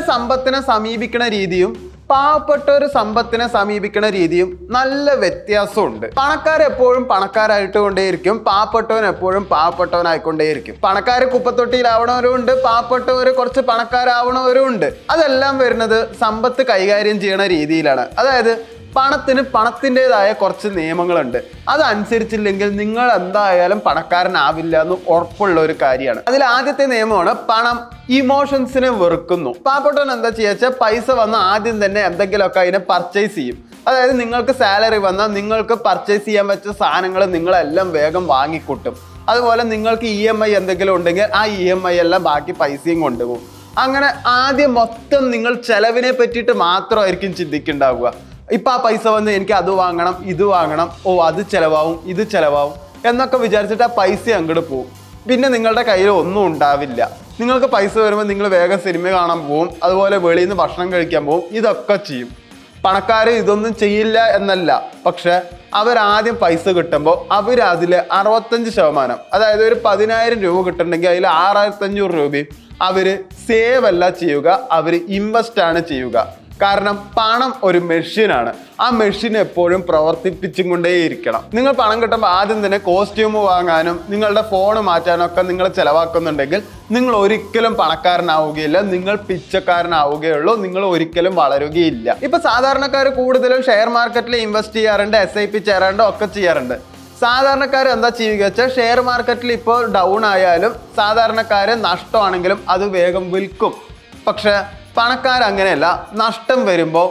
സമ്പത്തിനെ സമീപിക്കുന്ന രീതിയും പാവപ്പെട്ടവർ സമ്പത്തിനെ സമീപിക്കുന്ന രീതിയും നല്ല വ്യത്യാസമുണ്ട്. പണക്കാർ എപ്പോഴും പണക്കാരായിട്ട് കൊണ്ടേയിരിക്കും പാവപ്പെട്ടവൻ എപ്പോഴും പാവപ്പെട്ടവനായിക്കൊണ്ടേയിരിക്കും. പണക്കാർ കുപ്പത്തൊട്ടിയിലാവണവരും ഉണ്ട് പാവപ്പെട്ടവർ കുറച്ച് പണക്കാരാവണവരും ഉണ്ട് അതെല്ലാം വരുന്നത് സമ്പത്ത് കൈകാര്യം ചെയ്യണ രീതിയിലാണ്. അതായത് പണത്തിന് പണത്തിന്റെതായ കുറച്ച് നിയമങ്ങളുണ്ട്. അതനുസരിച്ചില്ലെങ്കിൽ നിങ്ങൾ എന്തായാലും പണക്കാരനാവില്ല എന്ന് ഉറപ്പുള്ള ഒരു കാര്യമാണ്. അതിൽ ആദ്യത്തെ നിയമമാണ് പണം ഇമോഷൻസിനെ വെറുക്കുന്നു. പാപ്പൊട്ടൻ എന്താ ചെയ്യുക പൈസ വന്ന് ആദ്യം തന്നെ എന്തെങ്കിലുമൊക്കെ അതിനെ പർച്ചേസ് ചെയ്യും. അതായത് നിങ്ങൾക്ക് സാലറി വന്നാൽ നിങ്ങൾക്ക് പർച്ചേസ് ചെയ്യാൻ പറ്റിയ സാധനങ്ങൾ നിങ്ങളെല്ലാം വേഗം വാങ്ങിക്കൂട്ടും. അതുപോലെ നിങ്ങൾക്ക് ഇ എം ഐ എന്തെങ്കിലും ഉണ്ടെങ്കിൽ ആ ഇ എം ഐ എല്ലാം ബാക്കി പൈസയും കൊണ്ടുപോകും. അങ്ങനെ ആദ്യം മൊത്തം നിങ്ങൾ ചെലവിനെ പറ്റിയിട്ട് മാത്രമായിരിക്കും ചിന്തിക്കുന്നുണ്ടാവുക. ഇപ്പൊ ആ പൈസ വന്ന് എനിക്ക് അത് വാങ്ങണം ഇത് വാങ്ങണം. ഓ അത് ചിലവാവും ഇത് ചിലവാവും എന്നൊക്കെ വിചാരിച്ചിട്ട് ആ പൈസ അങ്ങോട്ട് പോകും പിന്നെ നിങ്ങളുടെ കയ്യിൽ ഒന്നും ഉണ്ടാവില്ല. നിങ്ങൾക്ക് പൈസ വരുമ്പോൾ നിങ്ങൾ വേഗം സിനിമ കാണാൻ പോകും അതുപോലെ വെളിയിൽ നിന്ന് ഭക്ഷണം കഴിക്കാൻ പോകും ഇതൊക്കെ ചെയ്യും. പണക്കാർ ഇതൊന്നും ചെയ്യില്ല എന്നല്ല. പക്ഷെ അവരാദ്യം പൈസ കിട്ടുമ്പോൾ അവരതിൽ അറുപത്തഞ്ച് ശതമാനം അതായത് ഒരു പതിനായിരം രൂപ കിട്ടുന്നുണ്ടെങ്കിൽ അതിൽ ആറായിരത്തഞ്ഞൂറ് രൂപയും അവർ സേവ് അല്ല ചെയ്യുക അവർ ഇൻവെസ്റ്റ് ആണ് ചെയ്യുക. കാരണം പണം ഒരു മെഷീനാണ്. ആ മെഷീൻ എപ്പോഴും പ്രവർത്തിപ്പിച്ചും കൊണ്ടേയിരിക്കണം നിങ്ങൾ പണം കിട്ടുമ്പോൾ ആദ്യം തന്നെ കോസ്റ്റ്യൂം വാങ്ങാനും നിങ്ങളുടെ ഫോൺ മാറ്റാനും ഒക്കെ നിങ്ങൾ ചിലവാക്കുന്നുണ്ടെങ്കിൽ നിങ്ങൾ ഒരിക്കലും പണക്കാരനാവുകയില്ല. നിങ്ങൾ പിച്ചക്കാരനാവുകയുള്ളൂ. നിങ്ങൾ ഒരിക്കലും വളരുകയില്ല. ഇപ്പൊ സാധാരണക്കാർ കൂടുതലും ഷെയർ മാർക്കറ്റിൽ ഇൻവെസ്റ്റ് ചെയ്യാറുണ്ട് എസ് ഐ പി ചേരാറുണ്ട് ഒക്കെ ചെയ്യാറുണ്ട്. സാധാരണക്കാർ എന്താ ചെയ്യുക വെച്ചാൽ ഷെയർ മാർക്കറ്റിൽ ഇപ്പോൾ ഡൗൺ ആയാലും സാധാരണക്കാർ നഷ്ടമാണെങ്കിലും അത് വേഗം വിൽക്കും. പക്ഷെ പണക്കാർ അങ്ങനെയല്ല നഷ്ടം വരുമ്പോൾ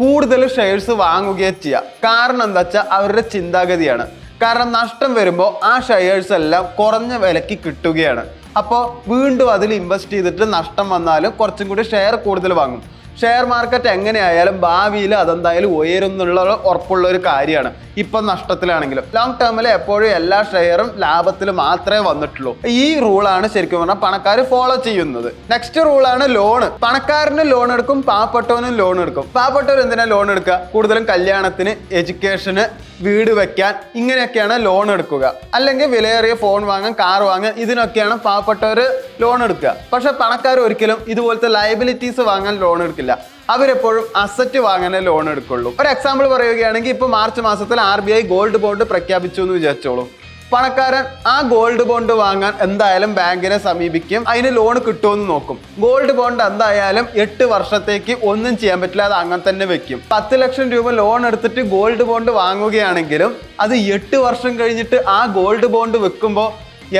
കൂടുതൽ ഷെയർസ് വാങ്ങുകയോ ചെയ്യുക കാരണം എന്താ വെച്ചാൽ അവരുടെ ചിന്താഗതിയാണ്. കാരണം നഷ്ടം വരുമ്പോൾ ആ ഷെയർസ് എല്ലാം കുറഞ്ഞ വിലയ്ക്ക് കിട്ടുകയാണ്. അപ്പോൾ വീണ്ടും അതിൽ ഇൻവെസ്റ്റ് ചെയ്തിട്ട് നഷ്ടം വന്നാലും കുറച്ചും കൂടി ഷെയർ കൂടുതൽ വാങ്ങും. ഷെയർ മാർക്കറ്റ് എങ്ങനെയായാലും ഭാവിയിൽ അതെന്തായാലും ഉയരും എന്നുള്ള ഒരു ഉറപ്പുള്ള ഒരു കാര്യമാണ്. ഇപ്പം നഷ്ടത്തിലാണെങ്കിലും. ലോങ് ടേമിൽ എപ്പോഴും എല്ലാ ഷെയറും ലാഭത്തിൽ മാത്രമേ വന്നിട്ടുള്ളൂ. ഈ റൂളാണ് ശരിക്കും പറഞ്ഞാൽ പണക്കാർ ഫോളോ ചെയ്യുന്നത്. നെക്സ്റ്റ് റൂളാണ് ലോൺ പണക്കാരന് ലോൺ എടുക്കും പാവപ്പെട്ടവനും ലോൺ എടുക്കും. പാവപ്പെട്ടവർ എന്തിനാ ലോൺ എടുക്കുക? കൂടുതലും കല്യാണത്തിന് എഡ്യൂക്കേഷന് വീട് വെക്കാൻ ഇങ്ങനെയൊക്കെയാണ് ലോൺ എടുക്കുക. അല്ലെങ്കിൽ വിലയേറിയ ഫോൺ വാങ്ങാൻ കാർ വാങ്ങാൻ ഇതിനൊക്കെയാണ് പാവപ്പെട്ടവർ ലോൺ എടുക്കുക. പക്ഷെ പണക്കാർ ഒരിക്കലും ഇതുപോലത്തെ ലയബിലിറ്റീസ് വാങ്ങാൻ ലോൺ എടുക്കില്ല. അവരെപ്പോഴും അസറ്റ് വാങ്ങാനേ ലോൺ എടുക്കുള്ളൂ. ഒരു എക്സാമ്പിൾ പറയുകയാണെങ്കിൽ ഇപ്പോൾ മാർച്ച് മാസത്തിൽ ആർ ഗോൾഡ് ബോണ്ട് പ്രഖ്യാപിച്ചു എന്ന് വിചാരിച്ചോളൂ. പണക്കാരൻ ആ ഗോൾഡ് ബോണ്ട് വാങ്ങാൻ എന്തായാലും ബാങ്കിനെ സമീപിക്കും. അതിന് ലോൺ കിട്ടുമെന്ന് നോക്കും. ഗോൾഡ് ബോണ്ട് എന്തായാലും എട്ട് വർഷത്തേക്ക് ഒന്നും ചെയ്യാൻ പറ്റില്ല അത് അങ്ങനെ തന്നെ വെക്കും. പത്ത് ലക്ഷം രൂപ ലോൺ എടുത്തിട്ട് ഗോൾഡ് ബോണ്ട് വാങ്ങുകയാണെങ്കിലും അത് എട്ട് വർഷം കഴിഞ്ഞിട്ട് ആ ഗോൾഡ് ബോണ്ട് വെക്കുമ്പോൾ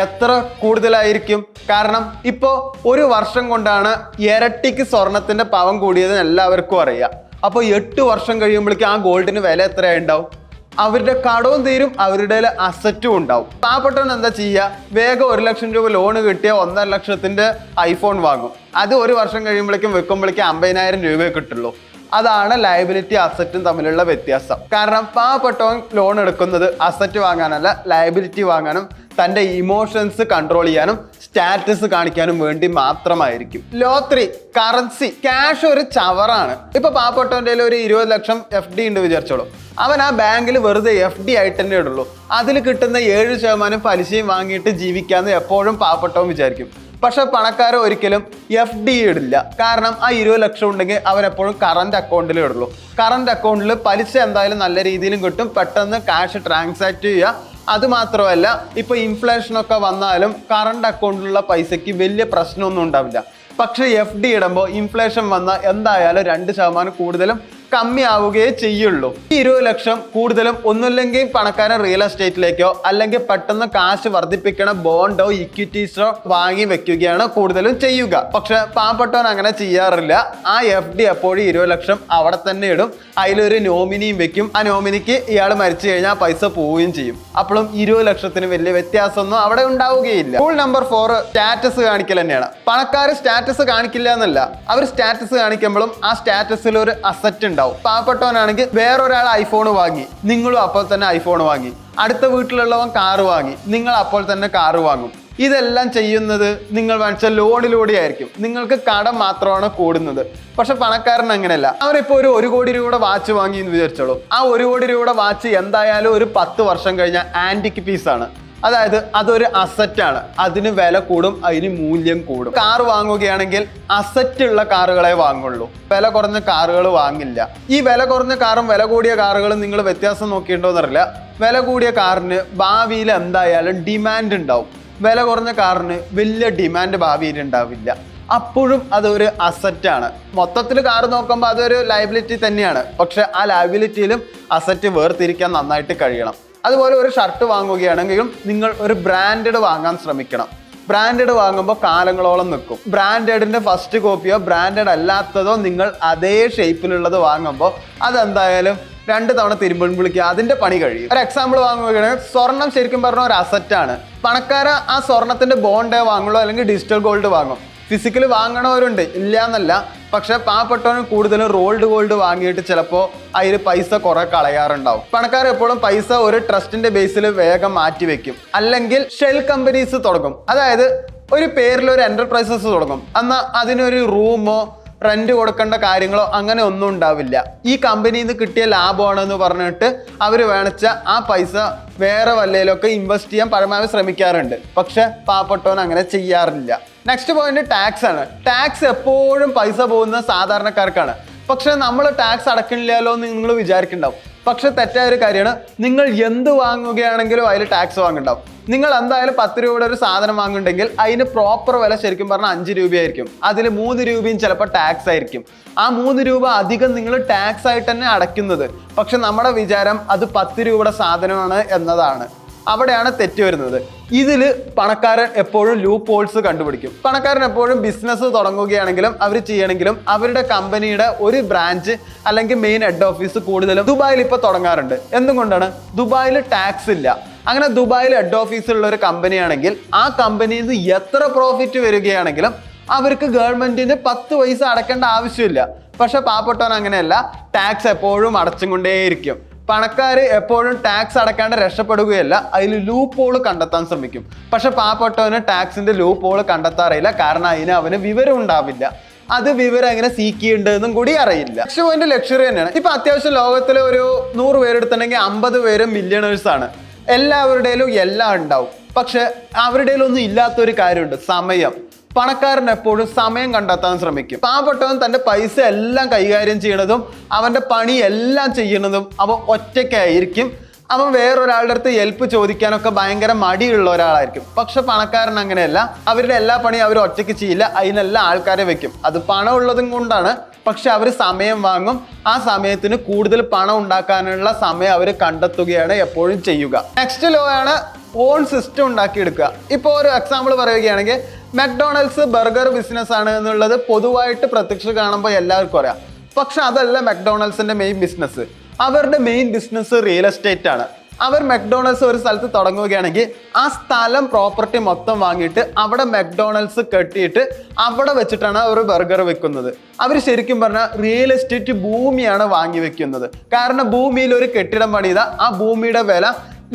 എത്ര കൂടുതലായിരിക്കും? കാരണം ഇപ്പോൾ ഒരു വർഷം കൊണ്ടാണ് ഇരട്ടിക്ക് സ്വർണത്തിന്റെ പവൻ കൂടിയതെന്ന് എല്ലാവർക്കും അറിയാം. അപ്പോൾ എട്ട് വർഷം കഴിയുമ്പോഴേക്കും ആ ഗോൾഡിന് വില എത്രയുണ്ടാവും അവരുടെ കടവും തീരും അവരുടെ അസറ്റും ഉണ്ടാവും. പാവപ്പെട്ടവൻ എന്താ ചെയ്യുക? വേഗം ഒരു ലക്ഷം രൂപ ലോൺ കിട്ടിയ ഒന്നര ലക്ഷത്തിന്റെ ഐഫോൺ വാങ്ങും. അത് ഒരു വർഷം കഴിയുമ്പോഴേക്കും വെക്കുമ്പോഴേക്കും അമ്പതിനായിരം രൂപയെ കിട്ടുള്ളൂ. അതാണ് ലയബിലിറ്റി അസറ്റും തമ്മിലുള്ള വ്യത്യാസം. കാരണം പാവപ്പെട്ടവൻ ലോൺ എടുക്കുന്നത് അസറ്റ് വാങ്ങാനല്ല ലയബിലിറ്റി വാങ്ങാനും തന്റെ ഇമോഷൻസ് കൺട്രോൾ ചെയ്യാനും സ്റ്റാറ്റസ് കാണിക്കാനും വേണ്ടി മാത്രമായിരിക്കും. ലോത്രി കറൻസി ക്യാഷ് ഒരു ചവറാണ്. ഇപ്പൊ പാവപ്പെട്ടവന്റെ ഒരു ഇരുപത് ലക്ഷം എഫ് ഡി ഉണ്ട് വിചാരിച്ചോളൂ. അവൻ ആ ബാങ്കിൽ വെറുതെ എഫ് ഡി ആയിട്ട് തന്നെ ഇടുള്ളൂ. അതിൽ കിട്ടുന്ന ഏഴ് ശതമാനം പലിശയും വാങ്ങിയിട്ട് ജീവിക്കാന്ന് എപ്പോഴും പാവപ്പെട്ടവൻ വിചാരിക്കും. പക്ഷെ പണക്കാരൻ ഒരിക്കലും എഫ് ഡി ഇടില്ല. കാരണം ആ ഇരുപത് ലക്ഷം ഉണ്ടെങ്കിൽ അവൻ എപ്പോഴും കറണ്ട് അക്കൗണ്ടിൽ ഇടുള്ളൂ. കറണ്ട് അക്കൗണ്ടിൽ പലിശ എന്തായാലും നല്ല രീതിയിലും കിട്ടും. പെട്ടെന്ന് ക്യാഷ് ട്രാൻസാക്ട് ചെയ്യുക. അത് ഇപ്പോൾ ഇപ്പൊ ഇൻഫ്ലേഷൻ ഒക്കെ വന്നാലും കറണ്ട് അക്കൗണ്ടിലുള്ള പൈസയ്ക്ക് വലിയ പ്രശ്നമൊന്നും ഉണ്ടാവില്ല. പക്ഷേ എഫ് ഡി ഇടുമ്പോൾ ഇൻഫ്ലേഷൻ വന്നാൽ എന്തായാലും രണ്ട് ശതമാനം കൂടുതലും കമ്മിയാവുകയേ ചെയ്യുള്ളൂ. ഈ ഇരുപത് ലക്ഷം കൂടുതലും ഒന്നുമില്ലെങ്കിൽ പണക്കാരൻ റിയൽ എസ്റ്റേറ്റിലേക്കോ അല്ലെങ്കിൽ പെട്ടെന്ന് കാശ് വർദ്ധിപ്പിക്കണ ബോണ്ടോ ഇക്വിറ്റീസോ വാങ്ങി വെക്കുകയാണ് കൂടുതലും ചെയ്യുക. പക്ഷെ പാവപ്പെട്ടവൻ അങ്ങനെ ചെയ്യാറില്ല. ആ എഫ് ഡി എപ്പോഴും ഇരുപത് ലക്ഷം അവിടെ തന്നെ ഇടും. അതിലൊരു നോമിനിയും വെക്കും. ആ നോമിനിക്ക് ഇയാൾ മരിച്ചു കഴിഞ്ഞാൽ പൈസ പോവുകയും ചെയ്യും. അപ്പോഴും ഇരുപത് ലക്ഷത്തിന് വലിയ വ്യത്യാസമൊന്നും അവിടെ ഉണ്ടാവുകയില്ല. റൂൾ നമ്പർ ഫോർ സ്റ്റാറ്റസ് കാണിക്കൽ തന്നെയാണ്. പണക്കാർ സ്റ്റാറ്റസ് കാണിക്കില്ല എന്നല്ല. അവർ സ്റ്റാറ്റസ് കാണിക്കുമ്പോഴും ആ സ്റ്റാറ്റസിൽ ഒരു അസറ്റ് ഉണ്ടാവും പാവപ്പെട്ടവനാണെങ്കിൽ വേറൊരാൾ ഐഫോൺ വാങ്ങി. നിങ്ങളും അപ്പോൾ തന്നെ ഐഫോൺ വാങ്ങി. അടുത്ത വീട്ടിലുള്ളവൻ കാറ് വാങ്ങി. നിങ്ങൾ അപ്പോൾ തന്നെ കാറ് വാങ്ങും. ഇതെല്ലാം ചെയ്യുന്നത് നിങ്ങൾ വാങ്ങിച്ച ലോണിലൂടെ ആയിരിക്കും. നിങ്ങൾക്ക് കടം മാത്രമാണ് കൂടുന്നത്. പക്ഷെ പണക്കാരൻ അങ്ങനെയല്ല. അവരിപ്പോൾ ഒരു ഒരു കോടി രൂപയുടെ വാച്ച് വാങ്ങി എന്ന് വിചാരിച്ചോളൂ. ആ ഒരു കോടി രൂപയുടെ വാച്ച് എന്തായാലും ഒരു പത്ത് വർഷം കഴിഞ്ഞാൽ ആന്റിക് പീസാണ് അതായത് അതൊരു അസറ്റാണ് അതിന് വില കൂടും അതിന് മൂല്യം കൂടും. കാർ വാങ്ങുകയാണെങ്കിൽ അസറ്റ് ഉള്ള കാറുകളെ വാങ്ങുള്ളൂ. വില കുറഞ്ഞ കാറുകൾ വാങ്ങില്ല. ഈ വില കുറഞ്ഞ കാറും വില കൂടിയ കാറുകളും നിങ്ങൾ വ്യത്യാസം നോക്കിയിട്ടുണ്ടോന്നറിയില്ല. വില കൂടിയ കാറിന് ഭാവിയിൽ എന്തായാലും ഡിമാൻഡ് ഉണ്ടാവും. വില കുറഞ്ഞ കാറിന് വലിയ ഡിമാൻഡ് ഭാവിയിൽ ഉണ്ടാവില്ല. അപ്പോഴും അതൊരു അസറ്റാണ് മൊത്തത്തിൽ കാർ നോക്കുമ്പോൾ അതൊരു ലയബിലിറ്റി തന്നെയാണ്. പക്ഷെ ആ ലയബിലിറ്റിയിലും അസറ്റ് വേർതിരിക്കാൻ നന്നായിട്ട് കഴിയണം. അതുപോലെ ഒരു ഷർട്ട് വാങ്ങുകയാണെങ്കിലും നിങ്ങൾ ഒരു ബ്രാൻഡഡ് വാങ്ങാൻ ശ്രമിക്കണം. ബ്രാൻഡഡ് വാങ്ങുമ്പോൾ കാലങ്ങളോളം നിൽക്കും. ബ്രാൻഡഡിന്റെ ഫസ്റ്റ് കോപ്പിയോ ബ്രാൻഡഡ് അല്ലാത്തതോ നിങ്ങൾ അതേ ഷേപ്പിലുള്ളത് വാങ്ങുമ്പോൾ അതെന്തായാലും രണ്ട് തവണ തിരുമ്പം വിളിക്കുക അതിന്റെ പണി കഴിയും. ഒരു എക്സാമ്പിൾ വാങ്ങുകയാണെങ്കിൽ സ്വർണം ശരിക്കും പറഞ്ഞ ഒരു അസറ്റാണ് പണക്കാര ആ സ്വർണത്തിന്റെ ബോണ്ടേ വാങ്ങുള്ളൂ അല്ലെങ്കിൽ ഡിജിറ്റൽ ഗോൾഡ് വാങ്ങും. ഫിസിക്കലി വാങ്ങണവരുണ്ട് ഇല്ല എന്നല്ല പക്ഷെ പാവപ്പെട്ടവന് കൂടുതലും റോൾഡ് ഗോൾഡ് വാങ്ങിയിട്ട് ചിലപ്പോൾ അതിൽ പൈസ കുറെ കളയാറുണ്ടാവും. പണക്കാർ എപ്പോഴും പൈസ ഒരു ട്രസ്റ്റിന്റെ ബേസിൽ വേഗം മാറ്റി വെക്കും. അല്ലെങ്കിൽ ഷെൽ കമ്പനീസ് തുടങ്ങും. അതായത് ഒരു പേരിൽ ഒരു എന്റർപ്രൈസസ് തുടങ്ങും. എന്നാൽ അതിനൊരു റൂമോ റെന്റ് കൊടുക്കേണ്ട കാര്യങ്ങളോ അങ്ങനെ ഒന്നും ഉണ്ടാവില്ല. ഈ കമ്പനിയിൽ നിന്ന് കിട്ടിയ ലാഭമാണെന്ന് പറഞ്ഞിട്ട് അവർ വേണച്ച ആ പൈസ വേറെ വല്ലയിലൊക്കെ ഇൻവെസ്റ്റ് ചെയ്യാൻ പരമാവധി ശ്രമിക്കാറുണ്ട്. പക്ഷെ പാവപ്പെട്ടവൻ അങ്ങനെ ചെയ്യാറില്ല. നെക്സ്റ്റ് പോയിന്റ് ടാക്സ് ആണ്. ടാക്സ് എപ്പോഴും പൈസ പോകുന്ന സാധാരണക്കാർക്കാണ്. പക്ഷെ നമ്മൾ ടാക്സ് അടക്കണില്ലല്ലോ എന്ന് നിങ്ങൾ വിചാരിക്കുന്നുണ്ടാവും പക്ഷെ തെറ്റായ ഒരു കാര്യമാണ് നിങ്ങൾ എന്ത് വാങ്ങുകയാണെങ്കിലും അതിൽ ടാക്സ് വാങ്ങുന്നുണ്ടാവും. നിങ്ങൾ എന്തായാലും പത്ത് രൂപയുടെ ഒരു സാധനം വാങ്ങുന്നുണ്ടെങ്കിൽ അതിന് പ്രോപ്പർ വില ശരിക്കും പറഞ്ഞാൽ അഞ്ച് രൂപയായിരിക്കും. അതിൽ മൂന്ന് രൂപയും ചിലപ്പോൾ ടാക്സ് ആയിരിക്കും. ആ മൂന്ന് രൂപ അധികം നിങ്ങൾ ടാക്സ് ആയിട്ട് തന്നെ അടയ്ക്കുന്നത്. പക്ഷെ നമ്മുടെ വിചാരം അത് പത്ത് രൂപയുടെ സാധനമാണ് എന്നതാണ്. അവിടെയാണ് തെറ്റ് വരുന്നത്. ഇതിൽ പണക്കാരൻ എപ്പോഴും ലൂപ്പ് ഹോൾസ് കണ്ടുപിടിക്കും. പണക്കാരൻ എപ്പോഴും ബിസിനസ് തുടങ്ങുകയാണെങ്കിലും അവർ ചെയ്യണമെങ്കിലും അവരുടെ കമ്പനിയുടെ ഒരു ബ്രാഞ്ച് അല്ലെങ്കിൽ മെയിൻ ഹെഡ് ഓഫീസ് കൂടുതലും ദുബായിൽ ഇപ്പോൾ തുടങ്ങാറുണ്ട്. എന്തുകൊണ്ടാണ്? ദുബായിൽ ടാക്സ് ഇല്ല. അങ്ങനെ ദുബായിൽ ഹെഡ് ഓഫീസ് ഉള്ള ഒരു കമ്പനിയാണെങ്കിൽ ആ കമ്പനിയിൽ നിന്ന് എത്ര പ്രോഫിറ്റ് വരികയാണെങ്കിലും അവർക്ക് ഗവൺമെന്റിന് പത്ത് പൈസ അടക്കേണ്ട ആവശ്യമില്ല. പക്ഷെ പാവപ്പെട്ടവൻ അങ്ങനെയല്ല. ടാക്സ് എപ്പോഴും അടച്ചും കൊണ്ടേയിരിക്കും പണക്കാർ എപ്പോഴും ടാക്സ് അടക്കാണ്ട് രക്ഷപ്പെടുകയല്ല അതിൽ ലൂപ്പ് ഹോൾ കണ്ടെത്താൻ ശ്രമിക്കും. പക്ഷെ പാവപ്പെട്ടവന് ടാക്സിന്റെ ലൂപ്പ് ഹോൾ കണ്ടെത്താറില്ല കാരണം അതിന് അവന് വിവരം ഉണ്ടാവില്ല. അത് വിവരം എങ്ങനെ സീക്കിയുണ്ടെന്നും കൂടി അറിയില്ല. പക്ഷെ അതിന്റെ ലക്ഷറി തന്നെയാണ്. ഇപ്പൊ അത്യാവശ്യം ലോകത്തിലെ ഒരു നൂറ് പേരെടുത്തിട്ടുണ്ടെങ്കിൽ അമ്പത് പേരും മില്യണേഴ്സ് ആണ്. എല്ലാവരുടെയിലും എല്ലാം ഉണ്ടാവും. പക്ഷെ അവരുടെയിലൊന്നും ഇല്ലാത്തൊരു കാര്യമുണ്ട് സമയം. പണക്കാരൻ എപ്പോഴും സമയം കണ്ടെത്താൻ ശ്രമിക്കും. പാവപ്പെട്ടവൻ തന്റെ പൈസ എല്ലാം കൈകാര്യം ചെയ്യണതും അവന്റെ പണി എല്ലാം ചെയ്യുന്നതും അവൻ ഒറ്റയ്ക്കായിരിക്കും. അവൻ വേറൊരാളുടെ അടുത്ത് ഹെൽപ്പ് ചോദിക്കാനൊക്കെ ഭയങ്കര മടിയുള്ള ഒരാളായിരിക്കും. പക്ഷെ പണക്കാരൻ അങ്ങനെയല്ല. അവരുടെ എല്ലാ പണിയും അവർ ഒറ്റയ്ക്ക് ചെയ്യില്ല. അതിനെല്ലാം ആൾക്കാരെ വെക്കും. അത് പണം ഉള്ളതും കൊണ്ടാണ്. പക്ഷെ അവർ സമയം വാങ്ങും. ആ സമയത്തിന് കൂടുതൽ പണം ഉണ്ടാക്കാനുള്ള സമയം അവർ കണ്ടെത്തുകയാണ് എപ്പോഴും ചെയ്യുക. നെക്സ്റ്റ് ലോ ആണ് ഓൺ സിസ്റ്റം ഉണ്ടാക്കിയെടുക്കുക. ഇപ്പോൾ ഒരു എക്സാമ്പിൾ പറയുകയാണെങ്കിൽ മെക്ഡോണൽഡ്സ് ബർഗർ ബിസിനസ് ആണ് എന്നുള്ളത് പൊതുവായിട്ട് പ്രത്യക്ഷ കാണുമ്പോൾ എല്ലാവർക്കും അറിയാം. പക്ഷെ അതല്ല മെക്ഡോണൽഡ്സിന്റെ മെയിൻ ബിസിനസ് അവരുടെ മെയിൻ ബിസിനസ് റിയൽ എസ്റ്റേറ്റ് ആണ്. അവർ മെക്ഡോണൽഡ്സ് ഒരു സ്ഥലത്ത് തുടങ്ങുകയാണെങ്കിൽ ആ സ്ഥലം പ്രോപ്പർട്ടി മൊത്തം വാങ്ങിയിട്ട് അവിടെ മെക്ഡോണൽഡ്സ് കെട്ടിയിട്ട് അവിടെ വെച്ചിട്ടാണ് അവർ ബർഗർ വെക്കുന്നത്. അവർ ശരിക്കും പറഞ്ഞാൽ റിയൽ എസ്റ്റേറ്റ് ഭൂമിയാണ് വാങ്ങി വെക്കുന്നത്. കാരണം ഭൂമിയിൽ ഒരു കെട്ടിടം പണിത ആ ഭൂമിയുടെ വില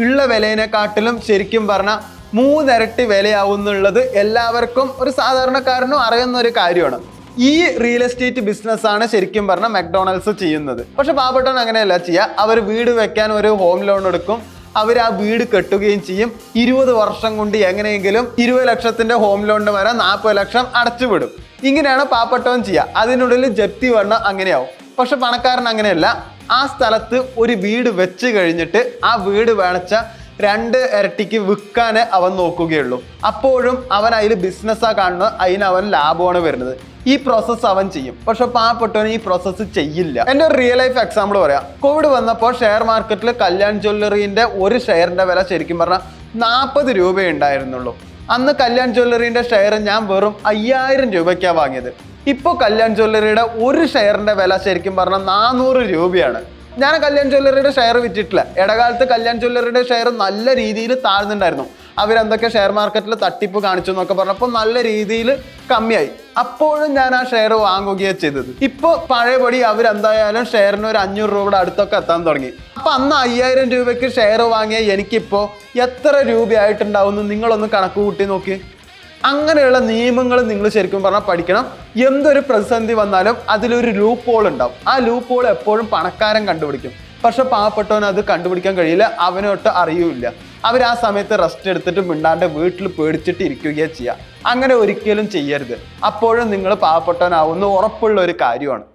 ഉള്ള വിലയിനെക്കാട്ടിലും ശരിക്കും പറഞ്ഞാൽ മൂന്നിരട്ടി വിലയാവുന്നുള്ളത് എല്ലാവർക്കും ഒരു സാധാരണക്കാരനും അറിയുന്ന ഒരു കാര്യമാണ്. ഈ റിയൽ എസ്റ്റേറ്റ് ബിസിനസ് ആണ് ശരിക്കും പറഞ്ഞാൽ മെക്ഡൊണാൾഡ്സ് ചെയ്യുന്നത്. പക്ഷെ പാവപ്പെട്ടവൻ അങ്ങനെയല്ല ചെയ്യുക അവർ വീട് വെക്കാൻ ഒരു ഹോം ലോൺ എടുക്കും. അവർ ആ വീട് കെട്ടുകയും ചെയ്യും. ഇരുപത് വർഷം കൊണ്ട് എങ്ങനെയെങ്കിലും ഇരുപത് ലക്ഷത്തിന്റെ ഹോം ലോണിന് വരെ നാൽപ്പത് ലക്ഷം അടച്ചുവിടും ഇങ്ങനെയാണ് പാവപ്പെട്ടവൻ ചെയ്യുക അതിനുള്ളിൽ ജപ്തി വേണം അങ്ങനെയാവും. പക്ഷെ പണക്കാരൻ അങ്ങനെയല്ല. ആ സ്ഥലത്ത് ഒരു വീട് വെച്ച് കഴിഞ്ഞിട്ട് ആ വീട് വേണച്ച രണ്ട് ഇരട്ടിക്ക് വിൽക്കാനേ അവൻ നോക്കുകയുള്ളൂ. അപ്പോഴും അവൻ അതിൽ ബിസിനസ്സാ കാണുന്നത് അതിന് അവൻ ലാഭമാണ് വരുന്നത്. ഈ പ്രോസസ്സ് അവൻ ചെയ്യും. പക്ഷെ പാവപ്പെട്ടവൻ ഈ പ്രോസസ്സ് ചെയ്യില്ല. എന്റെ ഒരു റിയൽ ലൈഫ് എക്സാമ്പിൾ പറയാം. കോവിഡ് വന്നപ്പോൾ ഷെയർ മാർക്കറ്റിൽ കല്യാൺ ജ്വല്ലറിന്റെ ഒരു ഷെയറിന്റെ വില ശരിക്കും പറഞ്ഞാൽ നാൽപ്പത് രൂപയുണ്ടായിരുന്നുള്ളൂ അന്ന് കല്യാൺ ജ്വല്ലറിന്റെ ഷെയർ ഞാൻ വെറും അയ്യായിരം രൂപയ്ക്കാണ് വാങ്ങിയത്. ഇപ്പോൾ കല്യാൺ ജ്വല്ലറിയുടെ ഒരു ഷെയറിന്റെ വില ശരിക്കും പറഞ്ഞാൽ നാനൂറ് രൂപയാണ്. ഞാൻ കല്യാൺ ജ്വല്ലറിയുടെ ഷെയർ വിറ്റിട്ടില്ല. ഇടകാലത്ത് കല്യാൺ ജ്വല്ലറിയുടെ ഷെയർ നല്ല രീതിയിൽ താഴ്ന്നുണ്ടായിരുന്നു അവരെന്തൊക്കെ ഷെയർ മാർക്കറ്റിൽ തട്ടിപ്പ് കാണിച്ചു എന്നൊക്കെ പറഞ്ഞപ്പോൾ നല്ല രീതിയിൽ കമ്മിയായി. അപ്പോഴും ഞാൻ ആ ഷെയർ വാങ്ങുകയാണ് ചെയ്തത്. ഇപ്പോൾ പഴയപടി അവരെന്തായാലും ഷെയറിന് ഒരു അഞ്ഞൂറ് രൂപയുടെ അടുത്തൊക്കെ എത്താൻ തുടങ്ങി. അപ്പം അന്ന് അയ്യായിരം രൂപയ്ക്ക് ഷെയർ വാങ്ങിയ എനിക്കിപ്പോൾ എത്ര രൂപയായിട്ടുണ്ടാവും എന്ന് നിങ്ങളൊന്ന് കണക്ക് കൂട്ടി നോക്കി. അങ്ങനെയുള്ള നിയമങ്ങൾ നിങ്ങൾ ശരിക്കും പറഞ്ഞാൽ പഠിക്കണം. എന്തൊരു പ്രതിസന്ധി വന്നാലും അതിലൊരു ലൂപ്പ് ഹോൾ ഉണ്ടാവും. ആ ലൂപ്പ് ഹോൾ എപ്പോഴും പണക്കാരൻ കണ്ടുപിടിക്കും. പക്ഷെ പാവപ്പെട്ടവന് അത് കണ്ടുപിടിക്കാൻ കഴിയില്ല അവനൊട്ട് അറിയൂല അവർ ആ സമയത്ത് റെസ്റ്റ് എടുത്തിട്ട് മിണ്ടാണ്ട് വീട്ടിൽ പേടിച്ചിട്ട് ഇരിക്കുകയോ ചെയ്യുക അങ്ങനെ ഒരിക്കലും ചെയ്യരുത്. അപ്പോഴും നിങ്ങൾ പാവപ്പെട്ടവനാവുന്ന ഉറപ്പുള്ള ഒരു കാര്യമാണ്.